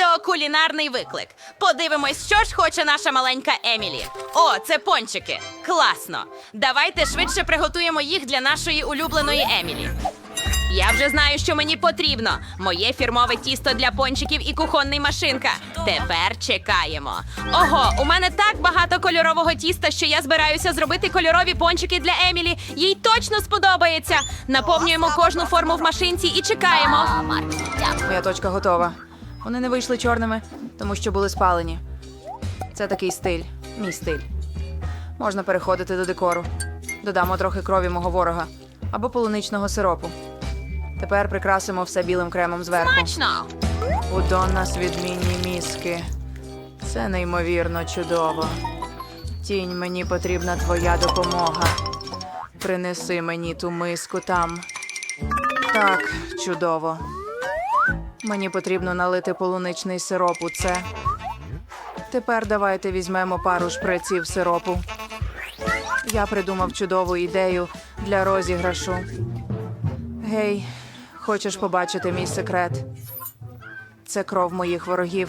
Відеокулінарний виклик. Подивимось, що ж хоче наша маленька Емілі. О, це пончики. Класно. Давайте швидше приготуємо їх для нашої улюбленої Емілі. Я вже знаю, що мені потрібно. Моє фірмове тісто для пончиків і кухонний машинка. Тепер чекаємо. Ого, у мене так багато кольорового тіста, що я збираюся зробити кольорові пончики для Емілі. Їй точно сподобається. Наповнюємо кожну форму в машинці і чекаємо. Моя точка готова. Вони не вийшли чорними, тому що були спалені. Це такий стиль, мій стиль. Можна переходити до декору. Додамо трохи крові мого ворога або полуничного сиропу. Тепер прикрасимо все білим кремом зверху. Смачно! У Доннас відмінні мізки. Це неймовірно чудово. Тінь, мені потрібна твоя допомога. Принеси мені ту миску там. Так, чудово. Мені потрібно налити полуничний сироп у це. Тепер давайте візьмемо пару шприців сиропу. Я придумав чудову ідею для розіграшу. Гей, хочеш побачити мій секрет? Це кров моїх ворогів.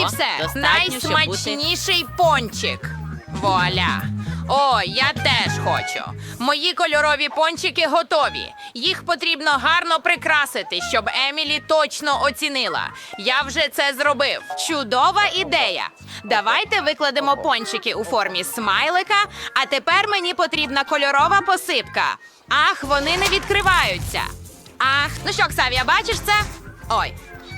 і все. Найсмачніший пончик. Вуаля. О, я теж хочу. Мої кольорові пончики готові. Їх потрібно гарно прикрасити, щоб Емілі точно оцінила. Я вже це зробив. Чудова ідея. Давайте викладемо пончики у формі смайлика, а тепер мені потрібна кольорова посипка. Ах, вони не відкриваються. Ах, ну що, Ксавія, бачиш це? Ой.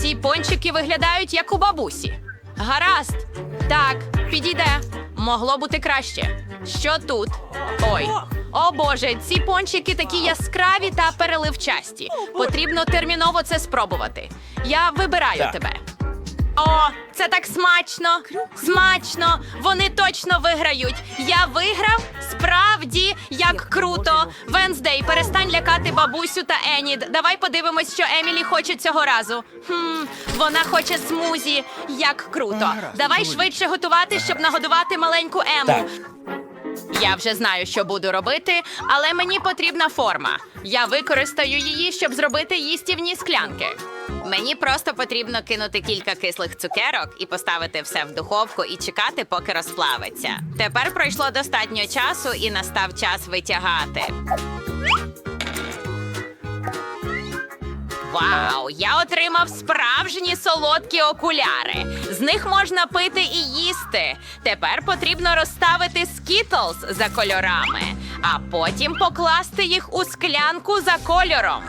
ці пончики виглядають як у бабусі. Гаразд. Так, підійде. Могло бути краще. Що тут? Ой. О Боже, ці пончики такі яскраві та переливчасті. Потрібно терміново це спробувати. Я вибираю тебе. О, це так смачно! Смачно! Вони точно виграють! Я виграв? Справді, як круто! Венздей, перестань лякати бабусю та Енід. Давай подивимось, що Емілі хоче цього разу. Хм, вона хоче смузі. Як круто! Давай швидше готувати, щоб нагодувати маленьку Ему. Я вже знаю, що буду робити, але мені потрібна форма. Я використаю її, щоб зробити їстівні склянки. Мені просто потрібно кинути кілька кислих цукерок і поставити все в духовку і чекати, поки розплавиться. Тепер пройшло достатньо часу і настав час витягати. Вау! Я отримав справжні солодкі окуляри. З них можна пити і їсти. Тепер потрібно розставити скітлз за кольорами, а потім покласти їх у склянку за кольором.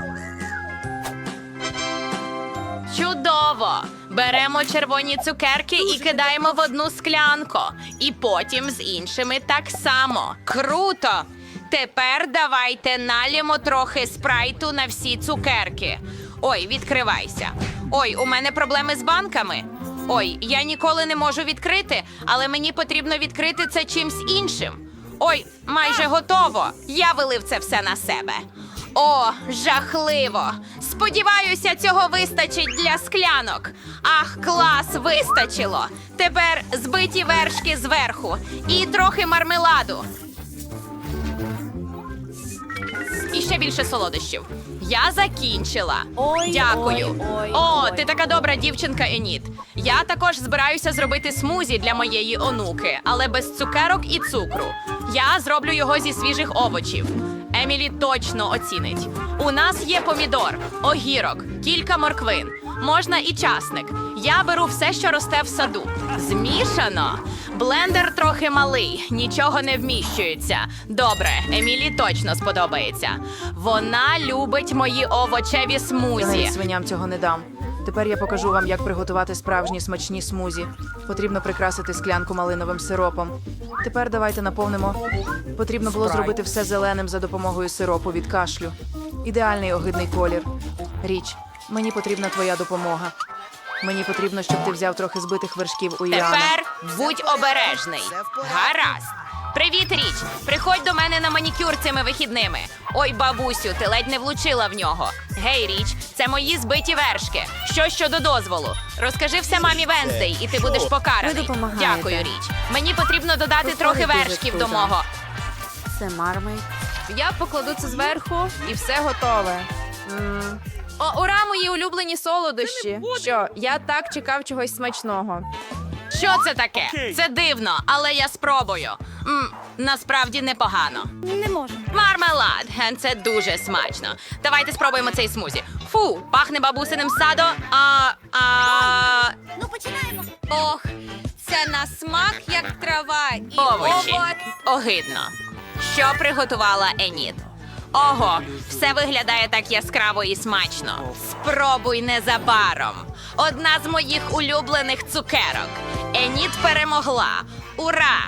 Чудово! Беремо червоні цукерки і кидаємо в одну склянку. І потім з іншими так само. Круто! Тепер давайте налємо трохи спрайту на всі цукерки. Ой, відкривайся. Ой, у мене проблеми з банками. Ой, я ніколи не можу відкрити, але мені потрібно відкрити це чимсь іншим. Ой, майже готово. Я вилив це все на себе. О, жахливо! Сподіваюся, цього вистачить для склянок. Ах, клас, вистачило. Тепер збиті вершки зверху і трохи мармеладу. І ще більше солодощів. Я закінчила. Дякую. О, ти така добра дівчинка, Еніт. Я також збираюся зробити смузі для моєї онуки, але без цукерок і цукру. Я зроблю його зі свіжих овочів. Емілі точно оцінить. У нас є помідор, огірок, кілька морквин. Можна і часник. Я беру все, що росте в саду. Змішано. Блендер трохи малий, нічого не вміщується. Добре, Емілі точно сподобається. Вона любить мої овочеві смузі. свиням цього не дам. Тепер я покажу вам, як приготувати справжні смачні смузі. Потрібно прикрасити склянку малиновим сиропом. Тепер давайте наповнимо. Потрібно було зробити все зеленим за допомогою сиропу від кашлю. Ідеальний огидний колір. Річ, мені потрібна твоя допомога. Мені потрібно, щоб ти взяв трохи збитих вершків у Яни. Тепер будь обережний. Гаразд. Привіт, річ. Приходь до мене на манікюр цими вихідними. Ой, бабусю, ти ледь не влучила в нього. Гей, річ, це мої збиті вершки. Що щодо дозволу? Розкажи все мамі Венздей, і ти будеш покараний. Ви допомагаєте. Дякую, річ. Мені потрібно додати трохи дуже вершків до круто. мого. Це мармель. Я покладу це зверху і все готове. М. О, ура, мої улюблені солодощі. Що, я так чекав чогось смачного. Що це таке? Це дивно, але я спробую. м насправді непогано. Не можу. Мармелад. Ген, Це дуже смачно. Давайте спробуємо цей смузі. Фу, пахне бабусиним садо. А, а... Ну починаємо. Ох, Це на смак, як трава. І овочі. овоч. Огидно. Що приготувала Еніт? Ого, все виглядає так яскраво і смачно. Спробуй незабаром. Одна з моїх улюблених цукерок. Еніт перемогла. Ура!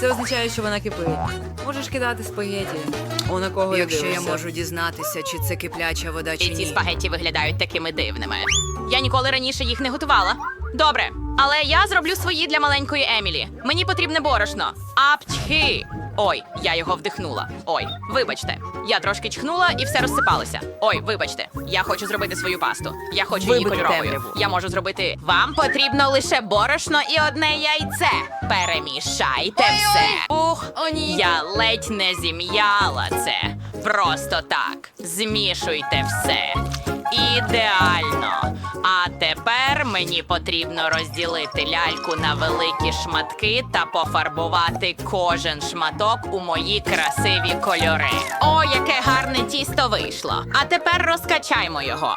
Це означає, що вона кипить. Можеш кидати спагеті. О, на кого Якщо я дивишся. можу дізнатися, чи це кипляча вода, чи І ці спагеті спагетті виглядають такими дивними. Я ніколи раніше їх не готувала. Добре, але я зроблю свої для маленької Емілі. Мені потрібне борошно. Апчхи! Ой, я його вдихнула. Ой, вибачте. Я трошки чхнула і все розсипалося. Ой, вибачте. Я хочу зробити свою пасту. Я хочу її Вибити кольоровою. темряву. Я можу зробити. Вам потрібно лише борошно і одне яйце. Перемішайте все. Ух, О, ні. я ледь не зім'яла це. Просто так. Змішуйте все. Ідеально. А тепер мені потрібно розділити ляльку на великі шматки та пофарбувати кожен шматок у мої красиві кольори. О, яке гарне тісто вийшло. А тепер розкачаймо його.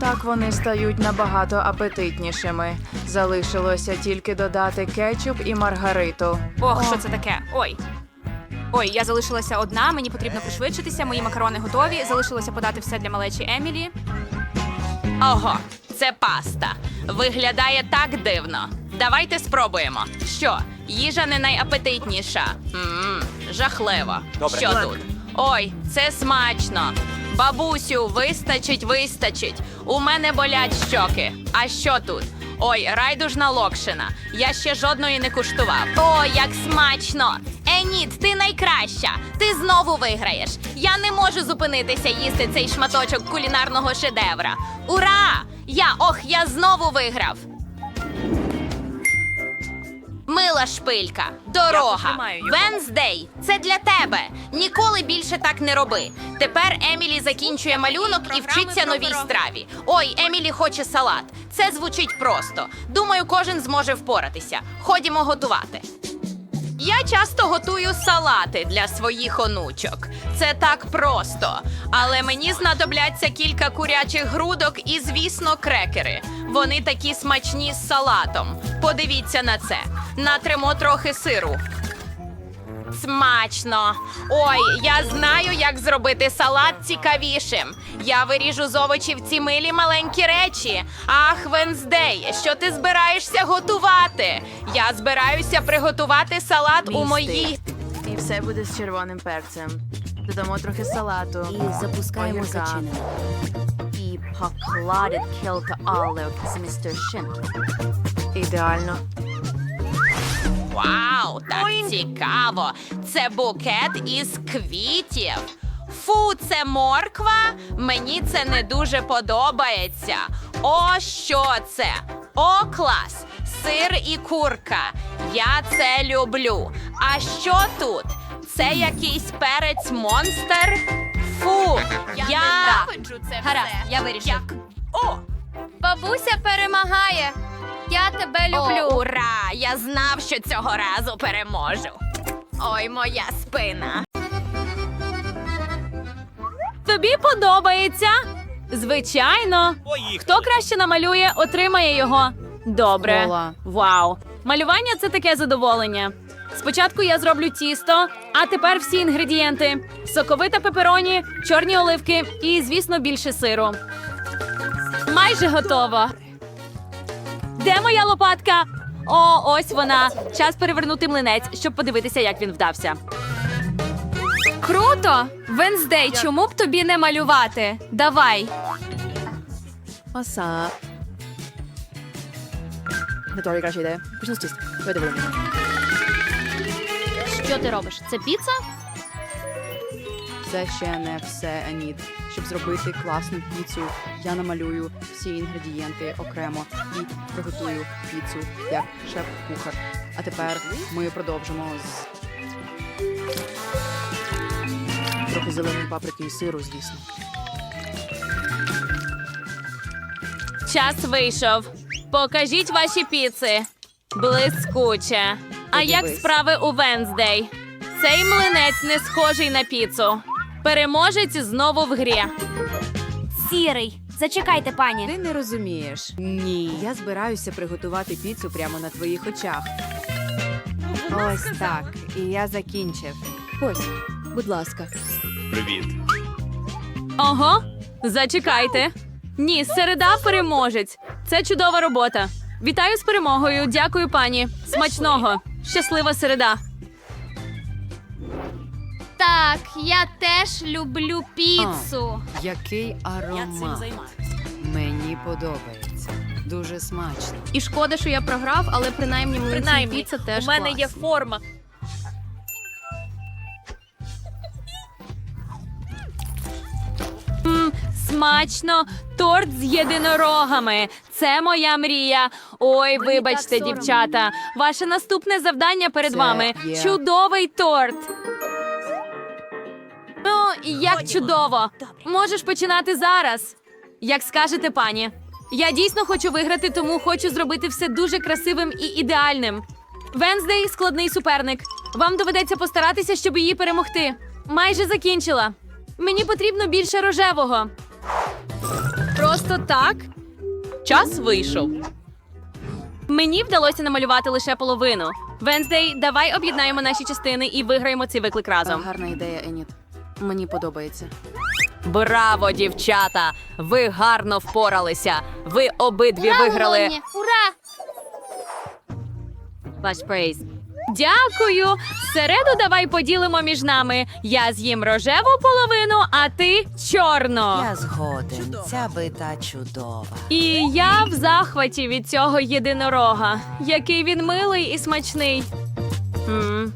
Так вони стають набагато апетитнішими. Залишилося тільки додати кетчуп і маргариту. Ох, що це таке? Ой. Ой, я залишилася одна, мені потрібно пришвидшитися, мої макарони готові. Залишилося подати все для малечі Емілі. Ого, це паста. Виглядає так дивно. Давайте спробуємо. Що, їжа не найапетитніша? Мм, жахливо. Що тут? Ой, це смачно. Бабусю, вистачить, вистачить. У мене болять щоки. А що тут? Ой, райдужна локшина. Я ще жодної не куштував. О, як смачно! Еніт, ти найкраща. Ти знову виграєш. Я не можу зупинитися їсти цей шматочок кулінарного шедевра. Ура! Я ох, я знову виграв. Мила шпилька, дорога. Венздей, це для тебе. Ніколи більше так не роби. Тепер Емілі закінчує малюнок і вчиться новій страві. Ой, Емілі хоче салат. Це звучить просто. Думаю, кожен зможе впоратися. Ходімо готувати. Я часто готую салати для своїх онучок. Це так просто. Але мені знадобляться кілька курячих грудок і, звісно, крекери. Вони такі смачні з салатом. Подивіться на це. Натримо трохи сиру. Смачно. Ой, я знаю, як зробити салат цікавішим. Я виріжу з овочів ці милі маленькі речі. Ах, Венздей, що ти збираєшся готувати? Я збираюся приготувати салат у моїй. І все буде з червоним перцем. Додамо трохи салату. І запускаємо зачинено. І покладить кілька олив з містер Шин. Ідеально. Вау, так цікаво. Це букет із квітів. Фу, це морква. Мені це не дуже подобається. О, що це? О, клас! Сир і курка. Я це люблю. А що тут? Це якийсь перець монстр? Фу, я, ненавиджу це Гаразд, все. я вирішив. Як? О, Бабуся перемагає. Я тебе люблю. О, ура! Я знав, що цього разу переможу. Ой, моя спина. Тобі подобається? Звичайно. Хто краще намалює, отримає його. Добре. Вау. Малювання це таке задоволення. Спочатку я зроблю тісто, а тепер всі інгредієнти: соковита пепероні, чорні оливки і, звісно, більше сиру. Майже готово. Де моя лопатка? О, ось вона. Час перевернути млинець, щоб подивитися, як він вдався. Круто! Венздей, чому б тобі не малювати? Давай. Оса. Наторі краща ідея. Почну з тіста. Що ти робиш? Це піца? Це ще не все, Еніт. Щоб зробити класну піцу, я намалюю всі інгредієнти окремо і приготую піцу як шеф-кухар. А тепер ми продовжимо з трохи зеленої паприки і сиру, звісно. Час вийшов. Покажіть ваші піци. Блискуче. А як справи у Венздей? Цей млинець не схожий на піцу. Переможець знову в грі. Сірий. Зачекайте, пані. Ти не розумієш. Ні, я збираюся приготувати піцу прямо на твоїх очах. Ось так. І я закінчив. Ось, будь ласка. Привіт. Ого, зачекайте. Ні, середа переможець. Це чудова робота. Вітаю з перемогою. Дякую, пані. Смачного. Щаслива середа. Так, я теж люблю піцу. Який аромат. Мені подобається. Дуже смачно. І шкода, що я програв, але принаймні мені Принаймні, піца теж у мене клас. є форма. М, смачно, торт з єдинорогами. Це моя мрія. Ой, вибачте, дівчата. Ваше наступне завдання перед Це вами є. чудовий торт. Ну, як чудово. Можеш починати зараз. Як скажете, пані. Я дійсно хочу виграти, тому хочу зробити все дуже красивим і ідеальним. Венздей складний суперник. Вам доведеться постаратися, щоб її перемогти. Майже закінчила. Мені потрібно більше рожевого. Просто так. Час вийшов. Мені вдалося намалювати лише половину. Венздей, давай об'єднаємо наші частини і виграємо цей виклик разом. Гарна ідея, Еніт. Мені подобається. Браво, дівчата! Ви гарно впоралися. Ви обидві виграли. Ура! Ваш прейз. Дякую. Середу давай поділимо між нами. Я з'їм рожеву половину, а ти чорну. Я згоден. Ця бита чудова. І я в захваті від цього єдинорога. Який він милий і смачний. м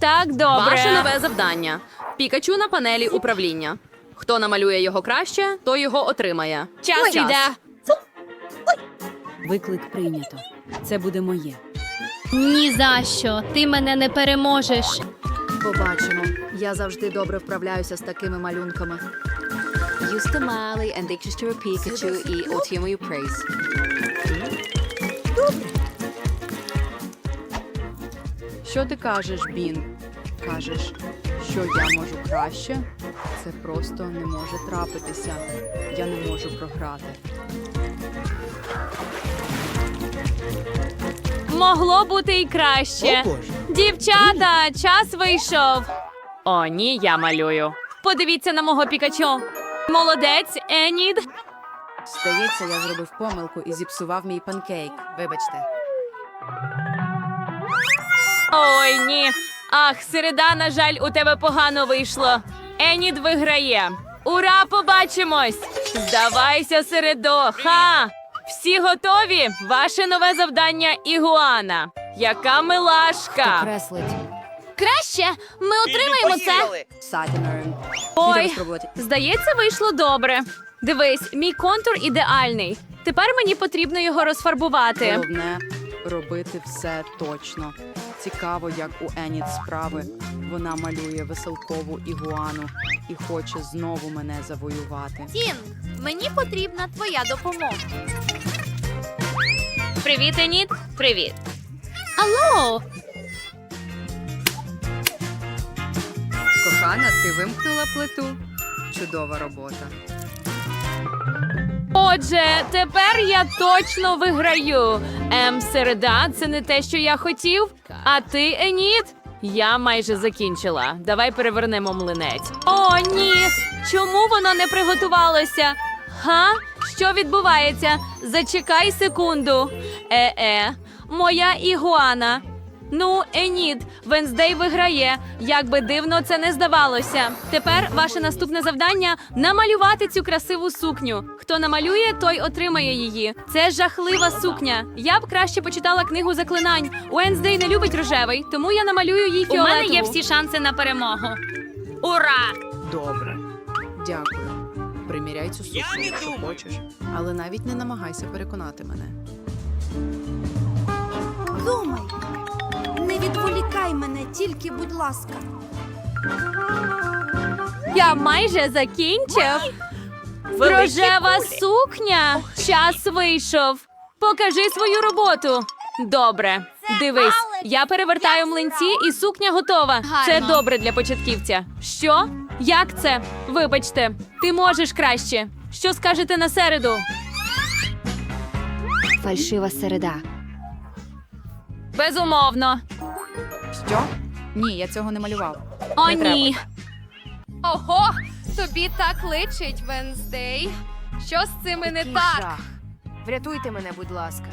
Так, добре. Ваше нове завдання. Пікачу на панелі управління. Хто намалює його краще, той його отримає. час іде. Виклик прийнято. Це буде моє. Ні за що. Ти мене не переможеш. Побачимо. Я завжди добре вправляюся з такими малюнками. Use the Mali and Dictionary Pikachu і отримую прейс. Що ти кажеш, Бін? Кажеш, що я можу краще? Це просто не може трапитися. Я не можу програти. Могло бути і краще. Дівчата, час вийшов. О, ні, я малюю. Подивіться на мого пікачу. Молодець, Енід. Здається, я зробив помилку і зіпсував мій панкейк. Вибачте. Ой, ні. Ах, середа, на жаль, у тебе погано вийшло. Енід виграє. Ура, побачимось! Здавайся, середо. Ха! Всі готові? Ваше нове завдання Ігуана. Яка милашка! Краще, ми отримаємо це. Сатінерн. Ой, спробувати. здається, вийшло добре. Дивись, мій контур ідеальний. Тепер мені потрібно його розфарбувати. Головне робити все точно. Цікаво, як у Еніт справи. Вона малює веселкову ігуану і хоче знову мене завоювати. Тін, мені потрібна твоя допомога. Привіт, Енід. Привіт. Алло, Кохана, ти вимкнула плиту. Чудова робота. Отже, тепер я точно виграю. Ем, середа, це не те, що я хотів. А ти, Еніт? Я майже закінчила. Давай перевернемо млинець. О, ні! Чому воно не приготувалося? Га? Що відбувається? Зачекай секунду. Е-е, моя ігуана. Ну, Еніт, Венздей виграє. Як би дивно це не здавалося. Тепер ваше наступне завдання намалювати цю красиву сукню. Хто намалює, той отримає її. Це жахлива сукня. Я б краще почитала книгу заклинань. Уенздей не любить рожевий, тому я намалюю їй У мене є всі шанси на перемогу. Ура! Добре. Дякую. Приміряй цю сукню, якщо хочеш. Але навіть не намагайся переконати мене. Відволікай мене, тільки, будь ласка. Я майже закінчив. Рожева сукня. Час вийшов. Покажи свою роботу. Добре, дивись, я перевертаю млинці, і сукня готова. Це добре для початківця. Що? Як це? Вибачте, ти можеш краще. Що скажете на середу? Фальшива середа. Безумовно. Що? Ні, я цього не малював. О, Не ні. Ого, тобі так личить, Венздей. Що з цими не так? Врятуйте мене, будь ласка.